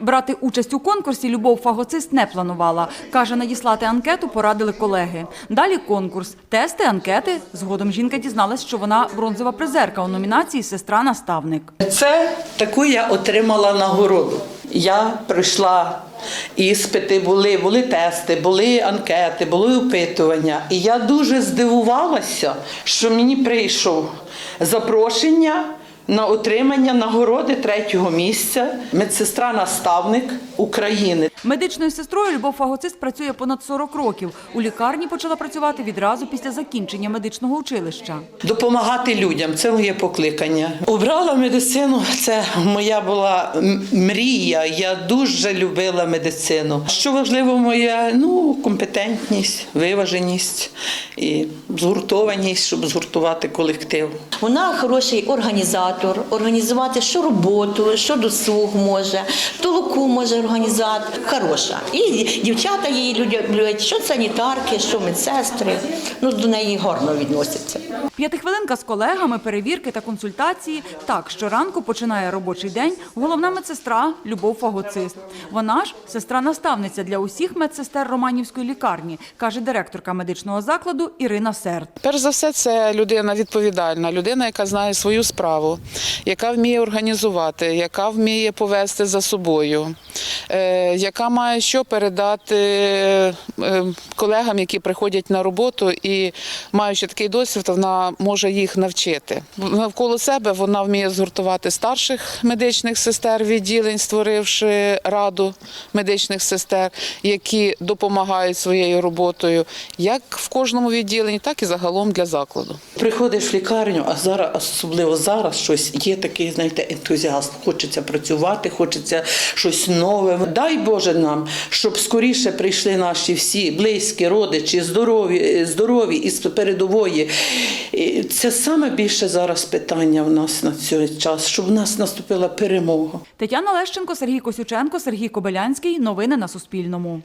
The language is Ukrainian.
Брати участь у конкурсі Любов фагоцист не планувала. Каже, надіслати анкету порадили колеги. Далі конкурс, тести, анкети. Згодом жінка дізналась, що вона бронзова призерка у номінації Сестра-наставник. Це таку я отримала нагороду. Я пройшла іспити, були, були тести, були анкети, були опитування. І я дуже здивувалася, що мені прийшов запрошення на отримання нагороди третього місця медсестра-наставник України. Медичною сестрою Любов Фагоцист працює понад 40 років. У лікарні почала працювати відразу після закінчення медичного училища. Допомагати людям це моє покликання. Обрала медицину. Це моя була мрія. Я дуже любила медицину. Що важливо, моя ну компетентність, виваженість і згуртованість, щоб згуртувати колектив. Вона хороший організатор, організувати що роботу, що досуг може, толоку може організувати. Хороша. І дівчата її люблять, що санітарки, що медсестри. Ну, до неї гарно відносяться. П'ятихвилинка з колегами, перевірки та консультації. Так, щоранку починає робочий день головна медсестра Любов Фагоцист. Вона ж сестра-наставниця для усіх медсестер Романівської лікарні, каже директорка медичного закладу Ірина Серд. Перш за все, це людина відповідальна, людина, яка знає свою справу, яка вміє організувати, яка вміє повести за собою, е, яка має що передати е, колегам, які приходять на роботу, і маючи такий досвід, вона може їх навчити. Навколо себе вона вміє згуртувати старших медичних сестер відділень, створивши раду медичних сестер, які допомагають своєю роботою, як в кожному відділенні, так і загалом для закладу. Приходиш в лікарню, а зараз, особливо зараз, щось є такий, знаєте, ентузіазм. Хочеться працювати, хочеться щось нове. Дай Боже нам, щоб скоріше прийшли наші всі близькі, родичі, здорові, здорові із передової. Це саме більше зараз питання в нас на цей час, щоб в нас наступила перемога. Тетяна Лещенко, Сергій Косюченко, Сергій Кобилянський. Новини на Суспільному.